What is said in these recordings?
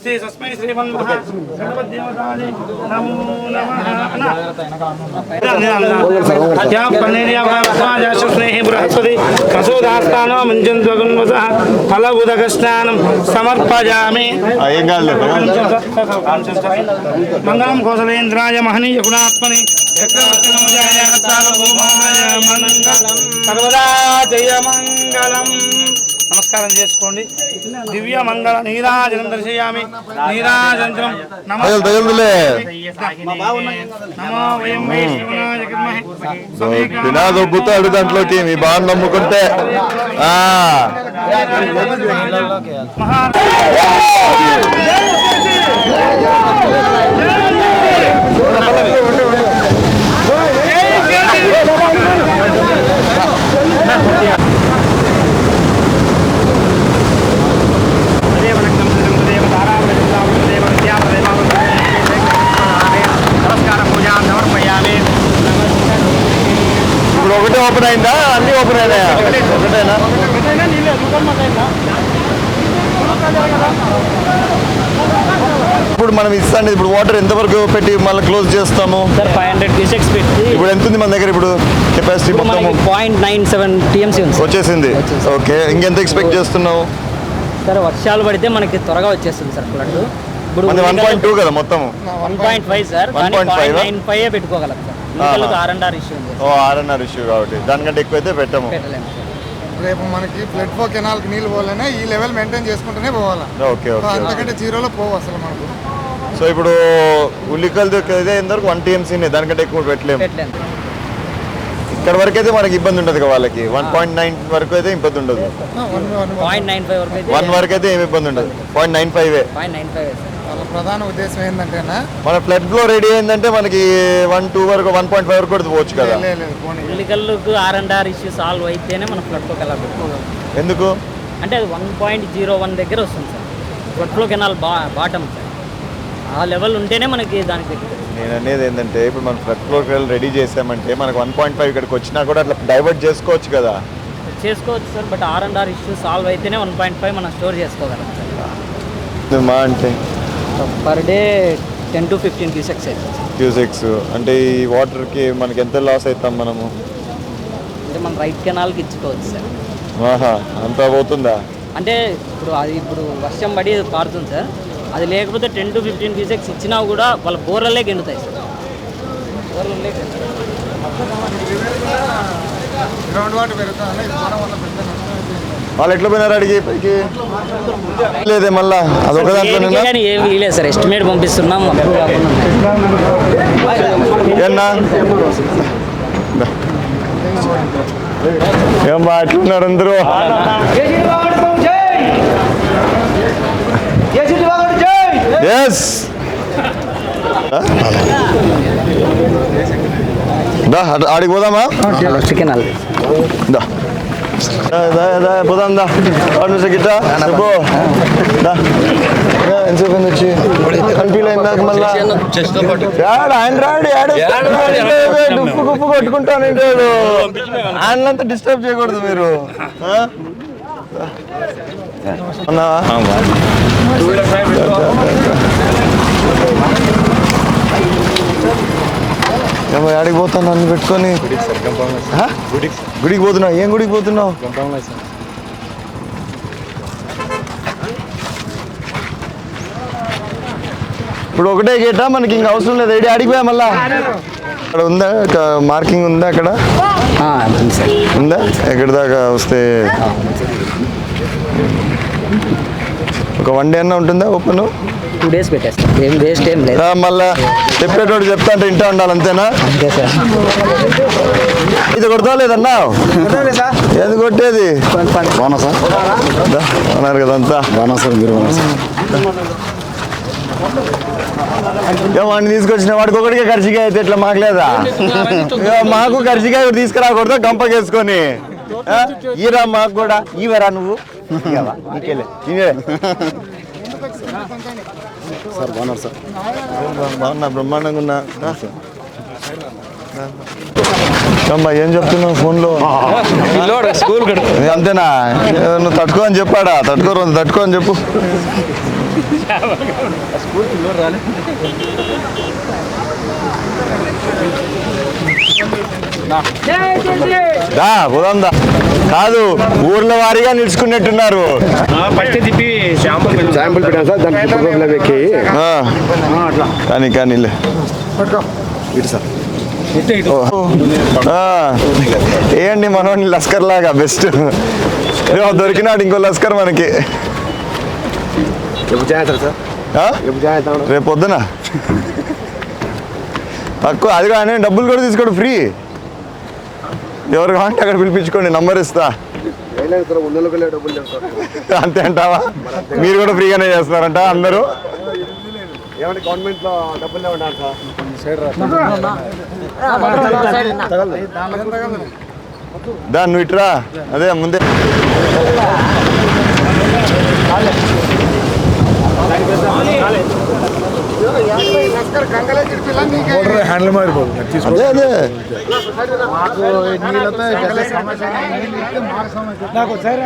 శ్రీ సస్మై శ్రీమన్మహ సర్వదేవతాయ నమో నమః యా పన్నేర్యా భావస్వాజ స్నేహి బృహస్పతి సమర్పయామి మంగళం కోసలేంద్రాయ మహనీయ గుణాత్మని సర్వదా జయ మంగళం. నమస్కారం చేసుకోండి. దివ్య మంగళ నీరాజనం దర్శయామి. నీరాజనం. విద్మహే తినాదొబ్బుతాడు దాంట్లోకి మీ బాగా నమ్ముకుంటే మహా ఓపెన్ అయిందా? అన్ని ఓపెన్ అయినాయా? ఒకటేనా? ఇప్పుడు మనం ఇస్తాండి. ఇప్పుడు వాటర్ ఎంతవరకు పెట్టి మళ్ళీ క్లోజ్ చేస్తాము? సార్ ఫైవ్ హండ్రెడ్ క్యూసెక్స్ పెట్టి ఇప్పుడు ఎంత ఉంది మన దగ్గర ఇప్పుడు కెపాసిటీ మొత్తం పాయింట్ నైన్ సెవెన్ టీఎంసీ ఉంది. వచ్చేసింది. ఓకే. ఇంకెంత ఎక్స్పెక్ట్ చేస్తున్నావు? సార్ వర్షాలు పడితే మనకి త్వరగా వచ్చేస్తుంది సార్ ఫ్లడ్ ఇప్పుడు వన్ పాయింట్ టూ కదా మొత్తం one point five sir 1.5 point ఆ? నైన్ ఫైవ్ పెట్టుకోగలం సార్. ఓ ఆర్ఎన్ఆర్ ఇష్యూ కాబట్టి దానికంటే ఎక్కువైతే పెట్టము. పెట్టలేము. సార్. రేపు మనకి ఫ్లడ్ ఫ్లో కెనాల్కి నీళ్ళు పోవాలనే ఈ లెవెల్ మెయింటైన్ చేసుకుంటూనే పోవాలా? Okay okay. అంతకంటే జీరోలో పోవు అసలు మనకు. సో ఇప్పుడు ఉల్లికల్ ఇదే ఇంతవరకు వన్ టీఎంసీనే దానికంటే ఎక్కువ పెట్టలేము. పెట్టలేము. ఇక్కడ వరకు అయితే మనకి ఇబ్బంది ఉండదు వాళ్ళకి. వన్ పాయింట్ నైన్ వరకు అయితే ఇబ్బంది ఉండదు. అయితే వన్ వరకు అయితే ఏమి ఇబ్బంది ఉండదు. Point nine five. వాళ్ళ ప్రధాన ఉద్దేశం ఏంటంటేనా? మన ఫ్లడ్ ఫ్లో రెడీ అయిందంటే మనకి వన్ టూ వరకు వన్ పాయింట్ ఫైవ్ వరకు కూడా పోవచ్చు కదా. లేదు లేదు పోనీ. ఉల్లికల్లుకు R and R issue solve అయితేనే మనం ఫ్లడ్ ఫ్లో కెనాల్ పెట్టుకోగలం ఎందుకు? అంటే అది వన్ పాయింట్ జీరో వన్ దగ్గర వస్తుంది సార్. ఫ్లడ్ ఫ్లో కెనాల్ బా బాటమ్ సార్. ఆ లెవెల్ ఉంటేనే మనకి దానికి నేను అనేది ఏంటంటే ఇప్పుడు మనం ఫ్లడ్ ఫ్లో రెడీ చేసామంటే మనకు వన్ పాయింట్ ఫైవ్ ఇక్కడికి వచ్చినా కూడా అట్లా డైవర్ట్ చేసుకోవచ్చు కదా. చేసుకోవచ్చు sir but R and R issue solve అయితేనే వన్ పాయింట్ ఫైవ్ మనం స్టోర్ చేసుకోగలం సార్. మా అంటే per day ten to fifteen cusecs అవుతుంది క్యూసెక్స్ అంటే ఈ వాటర్కి మనకి ఎంత లాస్ అవుతాం మనము అంటే మనం రైట్ కెనాల్కి ఇచ్చుకోవచ్చు సార్ ఆహా అంతా పోతుందా అంటే ఇప్పుడు అది ఇప్పుడు వర్షం పడి పారుతుంది సార్ అది లేకపోతే టెన్ టు ఫిఫ్టీన్ క్యూసెక్స్ ఇచ్చినా కూడా వాళ్ళ బోర్లలే గెండుతాయి సార్ బోర్లలే గెండుతాయి. గ్రౌండ్ వాటర్ పెరుగుతుంది వాళ్ళు ఎట్లా పోయినారు అడిగి లేదే మళ్ళా అదొక దాంట్లో సార్. ఎస్టిమేట్ పంపిస్తున్నాం ఏం బా ఎట్లున్నారు అందరూ? ఎస్ దా ఆడికి పోదామా? కెనాల్ దా. దా, దా, దా, పోదాం దా వాడు నుంచి గిట్ట చెప్పు ఎంతసేపు వచ్చి కన్ఫ్యూజ్ అయిందా మళ్ళా ఆయన రాడు డుప్పు గుప్పు కొట్టుకుంటాను ఇంటాడు ఆయనంతా డిస్టర్బ్ చేయకూడదు మీరు. ఆ? ఏమో పోతాను నన్ను పెట్టుకొని? గుడికి పోతున్నావు? ఏం గుడికి పోతున్నావు? ఇప్పుడు ఒకటే గేటా మనకి ఇంకా అవసరం లేదు. ఏడి అడిగిపోయా మళ్ళా? అక్కడ ఉందా? మార్కింగ్ ఉందా అక్కడ? ఉందా ఎక్కడి దాకా వస్తే? ఒక వన్ డే అన్న ఉంటుందా? ఓపెన్ టూ డేస్ పెట్టేస్తాం. ఏం వేస్ట్ ఏం లేదు. మళ్ళా చెప్పేటోడు చెప్తా అంటే ఇంటా ఉండాలి అంతేనా? అంతే సార్. ఇది కొడతా లేదన్నా? ఏది కొట్టేది? బాగున్నా సార్. అన్నారు కదా అంతా. బాగున్నా సార్ మీరు వాడిని తీసుకొచ్చిన వాడికి ఒకటికే ఖర్చుగా అయితే ఇట్లా మాకు లేదా ఇక మాకు ఖర్చుగా తీసుకురాకూడదు గంపకేసుకొని? ఈరా మాకు కూడా. ఈవరా నువ్వు? సార్ బాగున్నారు సార్. బాగున్నా బ్రహ్మాండంగా ఉన్నా. అమ్మా ఏం చెప్తున్నావు ఫోన్లో? స్కూల్ అంతేనా? నువ్వు తట్టుకో అని చెప్పాడా? తట్టుకో తట్టుకో అని చెప్పు. స్కూల్ దా పోదాం దా. కాదు ఊర్ల వారీగా నిలుచుకున్నట్టున్నారు. శాంపుల్ పెట్టాను సార్ దాని ఫోటోగ్రాఫ్ ఎక్కి. ఆ, అట్లా. కానీ కానీ లే. ఇటు సార్. ఇటు ఇటు. ఆ, ఏంటి మనోడిని లస్కర్ లాగా? బెస్ట్. దొరికినాడు ఇంకో లస్కర్ మనకి. రేపు పొద్దున? తక్కువ అది కానీ డబ్బులు కూడా తీసుకోండి ఫ్రీ. ఎవరు కావాలంటే అక్కడ పిలిపించుకోండి నంబర్ ఇస్తా. అంతే అంటావా? మీరు కూడా ఫ్రీగానే చేస్తున్నారంట అందరూ. ఏమంటే గవర్నమెంట్లో డబ్బులు లేవన్నారు సార్? దా నువ్వు ఇట్రా అదే ముందే. చిడిపిల్ల నీకే అదే అదే నాకు ఒకసారి.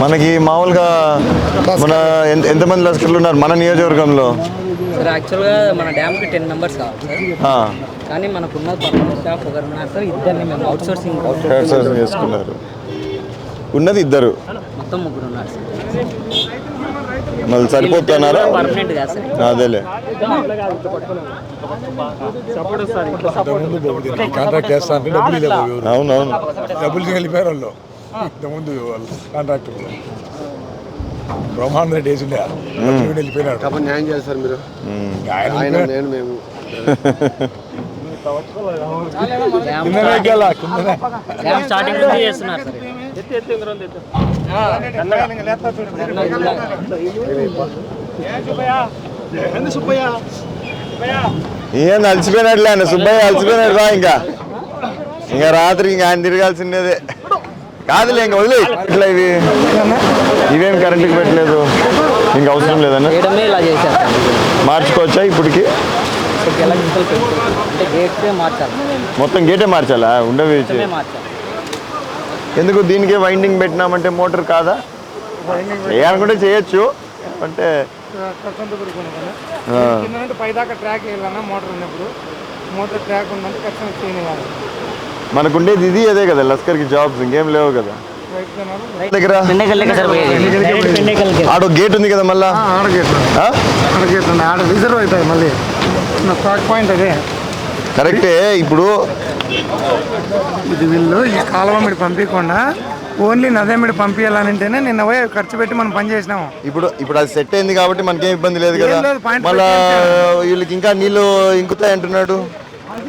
మనకి మామూలుగా మన ఎంత- ఎంతమంది లస్కర్లు ఉన్నారు మన నియోజకవర్గంలో? సార్ యాక్చువల్గా మన డ్యామ్కి టెన్ మెంబర్స్ కావాలి సార్. కానీ మనకున్న స్టాఫ్ ఒకరు ఉన్నారు సార్ ఇద్దరిని మేము అవుట్ సోర్సింగ్ హెడ్ సర్వీస్ చేసుకున్నారు. ఉన్నది ఇద్దరు. మొత్తం ముగ్గురు ఉన్నారు సార్. మళ్ళీ సరిపోతున్నారా? అదేలే. కాంట్రాక్ట్ చేస్తా అంటే డబ్బులు లేవు ఎవరు. అవునవును. డబ్బులు వెళ్ళిపోయారు వాళ్ళు. ఇంతకుముందు వాళ్ళు కాంట్రాక్టర్. బ్రహ్మాండ రెడ్డి డబ్బులు వెళ్ళిపోయినాడు. న్యాయం సార్ మీరు. ఆయన నేను మేము. కిందనే ఎక్కాలా, ఏం అలసిపోయినట్లే ఆయన సుబ్బయ్య అలసిపోయినాడు రా ఇంకా. ఇంకా రాత్రి ఇంకా ఆయన తిరగాల్సిందేదే. కాదులే ఇంకా వదిలే. ఇట్లా ఇవి ఇవేం కరెంటుకి పెట్టలేదు. ఇంకా అవసరం లేదన్న. మార్చుకోవచ్చా ఇప్పటికి? మొత్తం గేటే మార్చాలా? ఉండవి ఎందుకు దీనికే వైండింగ్ పెట్టినామంటే మోటార్ కాదా? చేయాలనుకుంటే చేయొచ్చు అంటే పైదాకా ట్రాక్ వేయాలన్నా మోటార్ ఉన్నప్పుడు? మోటార్ ట్రాక్ ఉందంటే ఖచ్చితంగా చేయనివ్వాలి. మనకుండేది ఇది అదే కదా లస్కర్కి జాబ్స్ ఇంకేం లేవు కదా. దగ్గర? ఆడో గేట్ ఉంది కదా మళ్ళా? ఆడగేట్ ఆ? ఆడగేట్ ఉంది. ఆడ రిజర్వ్ అవుతాయి మళ్ళీ. నా స్టాక్ పాయింట్ అదే. కరెక్టే. ఇప్పుడు ఇది వీళ్ళు ఈ కాలువ మీద పంపించకుండా ఓన్లీ నదే మీద పంపించాలనంటేనే నిన్న పోయి ఖర్చు పెట్టి మనం పని చేసినాము. ఇప్పుడు ఇప్పుడు అది సెట్ అయింది కాబట్టి మనకేం ఇబ్బంది లేదు కదా. మళ్ళా వీళ్ళకి ఇంకా నీళ్ళు ఇంకుతాయి అంటున్నాడు.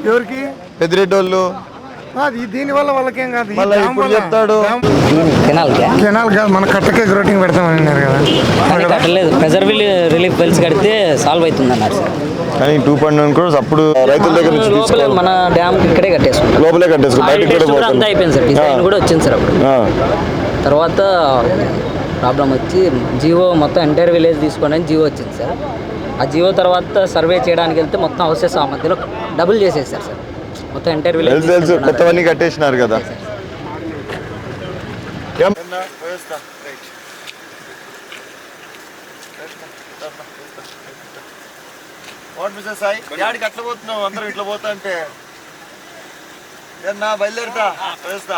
ఎవరికి? పెద్దిరెడ్డి వాళ్ళు అది దీని వల్ల వాళ్ళకేం కాదు ఇప్పుడు చెప్తాడు. కెనాల్ కాదు మన కట్టకే గ్రోటింగ్ పెడతామని అన్నారు కదా. కానీ కట్టలేదు. ప్రెజర్ రిలీఫ్ వెల్స్ కడితే సాల్వ్ అవుతుంది అన్నారు సార్. కానీ టూ పాయింట్ నైన్ క్రోర్స్ అప్పుడు రైతుల దగ్గర నుంచి తీసుకోవాలి మన డ్యామ్ ఇక్కడే కట్టేసుకుంటాం లోపలే కట్టేసుకో ఆయిల్ బయటకు కూడా అంతా అయిపోయింది సార్. డిజైన్ పోతుంది కూడా వచ్చింది సార్ అప్పుడు. ఆ, తర్వాత ప్రాబ్లం వచ్చి జియో మొత్తం ఎంటైర్ విలేజ్ తీసుకోండి అని జియో వచ్చింది సార్. ఆ జియో తర్వాత సర్వే చేయడానికి వెళ్తే మొత్తం హౌసెస్ ఆ మధ్యలో డబుల్ చేసేసారు సార్. మొత్తం ఎంటైర్ విలేజ్ తెలుసు కొత్తవన్నీ కట్టేసినారు కదా. ఏం? What mister Sai? యాడికి అట్లా పోతున్నావు? అందరూ ఇట్లా పోతా అంటే? నా బయలుదేరుతా? వేస్తా